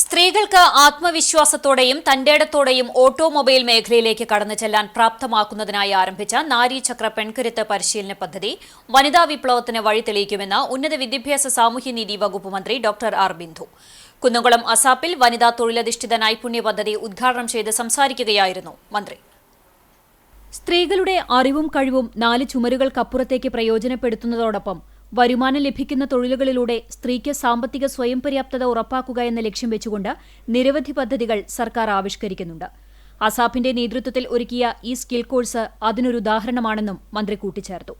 സ്ത്രീകൾക്ക് ആത്മവിശ്വാസത്തോടെയും തന്റേടത്തോടെയും ഓട്ടോമൊബൈൽ മേഖലയിലേക്ക് കടന്നു ചെല്ലാൻ പ്രാപ്തമാക്കുന്നതിനായി ആരംഭിച്ച നാരീചക്ര പെൺകരുത്ത് പരിശീലന പദ്ധതി വനിതാ വിപ്ലവത്തിന് വഴി തെളിയിക്കുമെന്ന് ഉന്നത വിദ്യാഭ്യാസ സാമൂഹ്യനീതി വകുപ്പ് മന്ത്രി ഡോക്ടർ ആർ ബിന്ദു. കുന്നംകുളം അസാപ്പിൽ വനിതാ തൊഴിലധിഷ്ഠിത നൈപുണ്യ പദ്ധതി ഉദ്ഘാടനം ചെയ്ത് സംസാരിക്കുകയായിരുന്നു മന്ത്രി. സ്ത്രീകളുടെ അറിവും കഴിവും നാല് ചുമരുകൾക്കപ്പുറത്തേക്ക് പ്രയോജനപ്പെടുത്തുന്നതോടൊപ്പം വരുമാനം ലഭിക്കുന്ന തൊഴിലുകളിലൂടെ സ്ത്രീക്ക് സാമ്പത്തിക സ്വയം പര്യാപ്തത ഉറപ്പാക്കുക എന്ന ലക്ഷ്യം വെച്ചുകൊണ്ട് നിരവധി പദ്ധതികൾ സർക്കാർ ആവിഷ്കരിക്കുന്നുണ്ട്. അസാഫിന്റെ നേതൃത്വത്തിൽ ഒരുക്കിയ ഈ സ്കിൽ കോഴ്സ് അതിനൊരു ഉദാഹരണമാണെന്നും മന്ത്രി കൂട്ടിച്ചേർത്തു.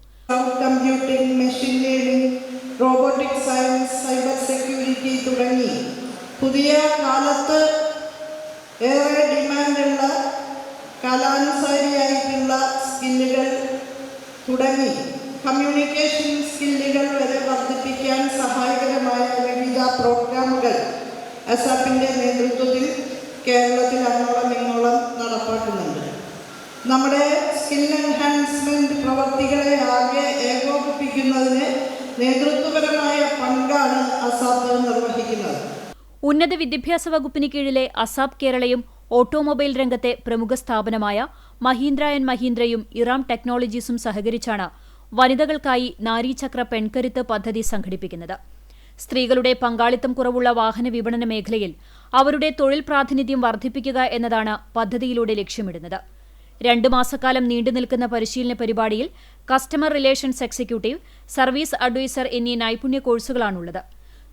Computing machine learning robotic science cyber security തുടങ്ങി പുതിയ കാലത്ത് ഏറെ ഡിമാൻഡുള്ള കാലാനുസാരിയായിട്ടുള്ള സ്കില്ലുകൾ തുടങ്ങി. കമ്മ്യൂണിക്കേഷൻ സ്കില്ലുകൾ വരെ വർദ്ധിപ്പിക്കാൻ സഹായകരമായ വിവിധ പ്രോഗ്രാമുകൾ അസാപ്പിന്റെ നേതൃത്വത്തിൽ കേരളത്തിൽ അങ്ങോളം ഇങ്ങോളം നടപ്പാക്കുന്നുണ്ട്. നമ്മുടെ സ്കിൽ എൻഹാൻസ്മെന്റ് പ്രവർത്തികളെ ആകെ ഏകോപിപ്പിക്കുന്നതിന് നേതൃത്വപരമായ പങ്കാണ് അസാപ്പ് നിർവഹിക്കുന്നത്. ഉന്നത വിദ്യാഭ്യാസ വകുപ്പിന് കീഴിലെ അസാബ് കേരളയും ഓട്ടോമൊബൈൽ രംഗത്തെ പ്രമുഖ സ്ഥാപനമായ മഹീന്ദ്ര ആൻഡ് മഹീന്ദ്രയും ഇറാം ടെക്നോളജീസും സഹകരിച്ചാണ് വനിതകൾക്കായി നാരീചക്ര പെൺകരുത്ത് പദ്ധതി സംഘടിപ്പിക്കുന്നത്. സ്ത്രീകളുടെ പങ്കാളിത്തം കുറവുള്ള വാഹന വിപണന മേഖലയിൽ അവരുടെ തൊഴിൽ പ്രാതിനിധ്യം വർദ്ധിപ്പിക്കുക എന്നതാണ് പദ്ധതിയിലൂടെ ലക്ഷ്യമിടുന്നത്. രണ്ടു മാസക്കാലം നീണ്ടുനിൽക്കുന്ന പരിശീലന പരിപാടിയിൽ customer relations executive service advisor എന്നീ നൈപുണ്യ കോഴ്സുകളാണുള്ളത്.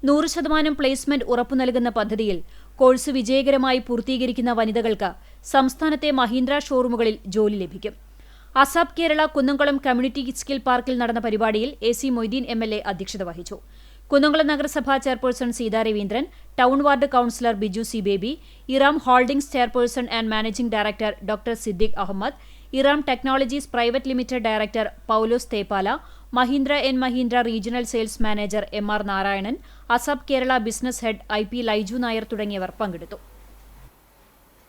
നൂറ് ശതമാനം പ്ലേസ്മെന്റ് ഉറപ്പു നൽകുന്ന പദ്ധതിയിൽ കോഴ്സ് വിജയകരമായി പൂർത്തീകരിക്കുന്ന വനിതകൾക്ക് സംസ്ഥാനത്തെ മഹീന്ദ്ര ഷോറൂമുകളിൽ ജോലി ലഭിക്കും. ASAP Kerala Kunnamkulam community skill പാർക്കിൽ നടന്ന പരിപാടിയിൽ A C Moideen M L A അധ്യക്ഷത വഹിച്ചു. കുന്നംകുളം നഗരസഭാ chairperson Seetha Raveendran town ward councillor Biju C Baby Eram holdings chairperson and managing director doctor Siddique Ahammed Eram technologies private limited director Paulose Theppala Mahindra and Mahindra regional sales manager M R Narayanan ASAP Kerala business head I P Laiju Nair തുടങ്ങിയവർ പങ്കെടുത്തു.